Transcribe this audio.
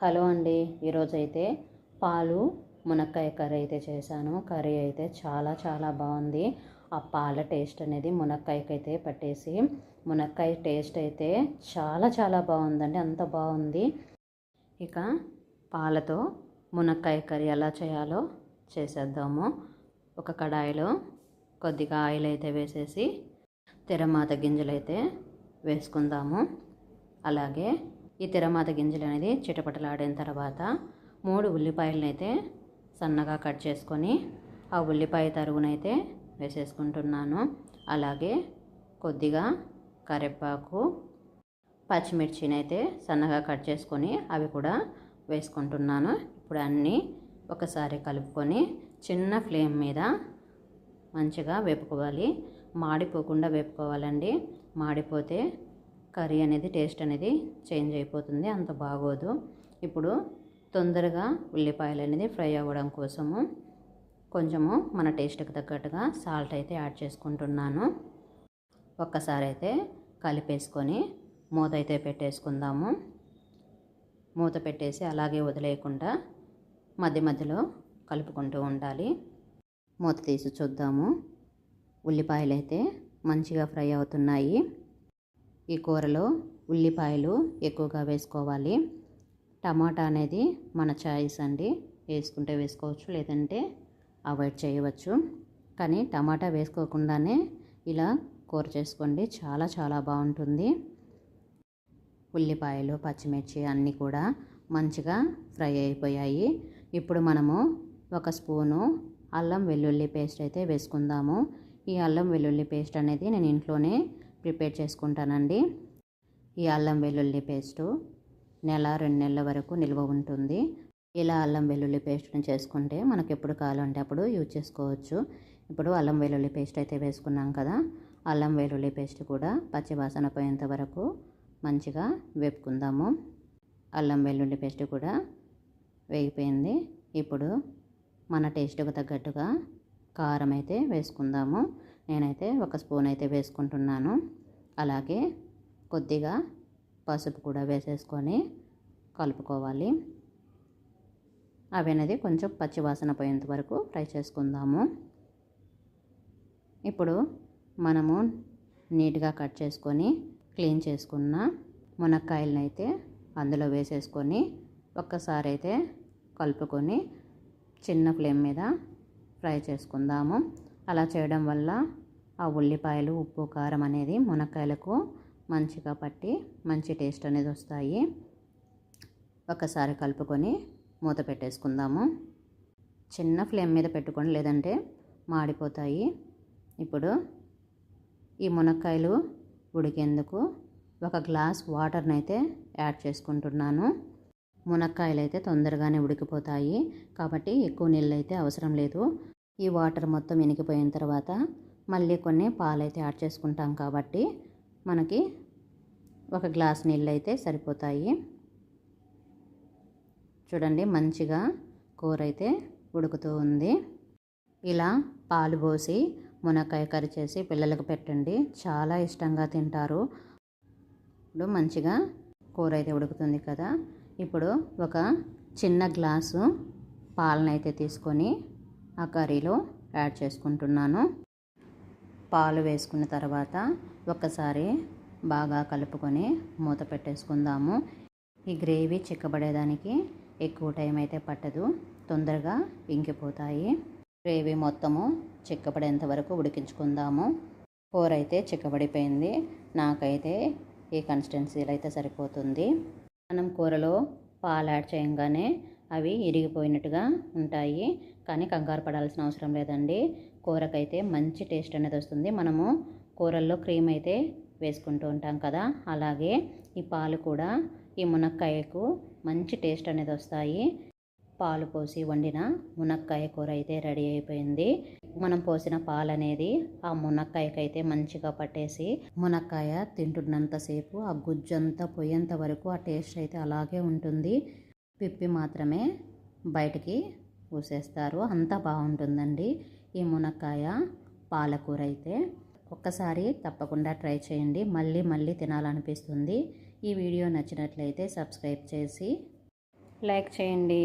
Hello అండి. ఈరోజైతే పాలు మునక్కాయ కర్రీ అయితే చేశాను. కర్రీ అయితే చాలా చాలా బాగుంది ఆ పాల టేస్ట్ అనేది మునక్కాయకి అయితే పట్టేసి మునక్కాయ టేస్ట్ అయితే చాలా చాలా బాగుందండి అంత బాగుంది ఇక పాలతో మునక్కాయ కర్రీ ఎలా చేయాలో చేసేద్దాము. ఒక కడాయిలో కొద్దిగా ఆయిల్ అయితే వేసేసి తెరమాత గింజలు అయితే వేసుకుందాము. అలాగే ఈ తెరమాత గింజలు అనేది చిటపటలాడిన తర్వాత మూడు ఉల్లిపాయలనైతే సన్నగా కట్ చేసుకొని ఆ ఉల్లిపాయ తరుగునైతే వేసేసుకుంటున్నాను. అలాగే కొద్దిగా కరివేపాకు పచ్చిమిర్చినైతే సన్నగా కట్ చేసుకొని అవి కూడా వేసుకుంటున్నాను. ఇప్పుడు అన్నీ ఒకసారి కలుపుకొని చిన్న ఫ్లేమ్ మీద మంచిగా వేపుకోవాలి. మాడిపోకుండా వేపుకోవాలండి. మాడిపోతే కర్రీ అనేది టేస్ట్ అనేది చేంజ్ అయిపోతుంది అంత బాగోదు. ఇప్పుడు తొందరగా ఉల్లిపాయలు అనేది ఫ్రై అవ్వడం కోసము కొంచెము మన టేస్ట్కి తగ్గట్టుగా సాల్ట్ అయితే యాడ్ చేసుకుంటున్నాను. ఒక్కసారి అయితే కలిపేసుకొని మూత అయితే పెట్టేసుకుందాము. మూత పెట్టేసి అలాగే వదిలేయకుండా మధ్య మధ్యలో కలుపుకుంటూ ఉండాలి. మూత తీసి చూద్దాము. ఉల్లిపాయలు అయితే మంచిగా ఫ్రై అవుతున్నాయి. ఈ కూరలో ఉల్లిపాయలు ఎక్కువగా వేసుకోవాలి. టమాటా అనేది మన చాయిస్ అండి. వేసుకుంటే వేసుకోవచ్చు లేదంటే అవాయిడ్ చేయవచ్చు. కానీ టమాటా వేసుకోకుండానే ఇలా కూర చేసుకోండి. చాలా చాలా బాగుంటుంది. ఉల్లిపాయలు పచ్చిమిర్చి అన్నీ కూడా మంచిగా ఫ్రై అయిపోయాయి. ఇప్పుడు మనము ఒక స్పూను అల్లం వెల్లుల్లి పేస్ట్ అయితే వేసుకుందాము. ఈ అల్లం వెల్లుల్లి పేస్ట్ అనేది నేను ఇంట్లోనే ప్రిపేర్ చేసుకుంటానండి. ఈ అల్లం వెల్లుల్లి పేస్టు నెల రెండు నెలల వరకు నిల్వ ఉంటుంది. ఇలా అల్లం వెల్లుల్లి పేస్ట్ని చేసుకుంటే మనకు ఎప్పుడు కావాలంటే అప్పుడు యూజ్ చేసుకోవచ్చు. ఇప్పుడు అల్లం వెల్లుల్లి పేస్ట్ అయితే వేసుకున్నాం కదా అల్లం వెల్లుల్లి పేస్ట్ కూడా పచ్చివాసన పోయేంత వరకు మంచిగా వేపుకుందాము. అల్లం వెల్లుల్లి పేస్ట్ కూడా వేగిపోయింది. ఇప్పుడు మన టేస్ట్కు తగ్గట్టుగా కారం అయితే వేసుకుందాము. నేనైతే ఒక స్పూన్ అయితే వేసుకుంటున్నాను. అలాగే కొద్దిగా పసుపు కూడా వేసేసుకొని కలుపుకోవాలి. అవి అనేది కొంచెం పచ్చివాసన పోయేంత వరకు ఫ్రై చేసుకుందాము. ఇప్పుడు మనము నీట్గా కట్ చేసుకొని క్లీన్ చేసుకున్న మునక్కాయలను అయితే అందులో వేసేసుకొని ఒక్కసారి అయితే కలుపుకొని చిన్న ఫ్లేమ్ మీద ఫ్రై చేసుకుందాము. అలా చేయడం వల్ల ఆ ఉల్లిపాయలు ఉప్పు కారం అనేది మునక్కాయలకు మంచిగా పట్టి మంచి టేస్ట్ అనేది వస్తాయి. ఒకసారి కలుపుకొని మూత పెట్టేసుకుందాము. చిన్న ఫ్లేమ్ మీద పెట్టుకోండి లేదంటే మాడిపోతాయి. ఇప్పుడు ఈ మునక్కాయలు ఉడికేందుకు ఒక గ్లాస్ వాటర్ని అయితే యాడ్ చేసుకుంటున్నాను. మునక్కాయలు అయితే తొందరగానే ఉడికిపోతాయి. కాబట్టి ఎక్కువ నీళ్ళు అయితే అవసరం లేదు. ఈ వాటర్ మొత్తం ఇనికిపోయిన తర్వాత మళ్ళీ కొన్ని పాలైతే యాడ్ చేసుకుంటాం కాబట్టి మనకి ఒక గ్లాస్ నీళ్ళు అయితే సరిపోతాయి. చూడండి మంచిగా కూర అయితే ఉడుకుతూ ఉంది. ఇలా పాలు పోసి మునక్కాయ కర్రీ చేసి పిల్లలకు పెట్టండి. చాలా ఇష్టంగా తింటారు. ఇప్పుడు మంచిగా కూర అయితే ఉడుకుతుంది కదా. ఇప్పుడు ఒక చిన్న గ్లాసు పాలనైతే తీసుకొని ఆ కర్రీలో యాడ్ చేసుకుంటున్నాను. పాలు వేసుకున్న తర్వాత ఒక్కసారి బాగా కలుపుకొని మూత పెట్టేసుకుందాము. ఈ గ్రేవీ చిక్కబడేదానికి ఎక్కువ టైం అయితే పట్టదు. తొందరగా ఇంకిపోతాయి. గ్రేవీ మొత్తము చిక్కబడేంత వరకు ఉడికించుకుందాము. కూర అయితే చిక్కబడిపోయింది. నాకైతే ఈ కన్సిస్టెన్సీలో అయితే సరిపోతుంది. మనం కూరలో పాలు యాడ్ చేయంగానే అవి ఇరిగిపోయినట్టుగా ఉంటాయి. కానీ కంగారు పడాల్సిన అవసరం లేదండి. కూరకైతే మంచి టేస్ట్ అనేది వస్తుంది. మనము కూరల్లో క్రీమ్ అయితే వేసుకుంటూ ఉంటాం కదా. అలాగే ఈ పాలు కూడా ఈ మునక్కాయకు మంచి టేస్ట్ అనేది వస్తాయి. పాలు పోసి వండిన మునక్కాయ కూర అయితే రెడీ అయిపోయింది. మనం పోసిన పాలు అనేది ఆ మునక్కాయకైతే అయితే మంచిగా పట్టేసి మునక్కాయ తింటున్నంతసేపు ఆ గుజ్జంతా పోయేంత వరకు ఆ టేస్ట్ అయితే అలాగే ఉంటుంది. పిప్పి మాత్రమే బయటికి పోసేస్తారు. అంతా బాగుంటుందండి. ఈ మునక్కాయ పాలకూర అయితే ఒక్కసారి తప్పకుండా ట్రై చేయండి. మళ్ళీ మళ్ళీ తినాలనిపిస్తుంది. ఈ వీడియో నచ్చినట్లయితే సబ్స్క్రైబ్ చేసి లైక్ చేయండి.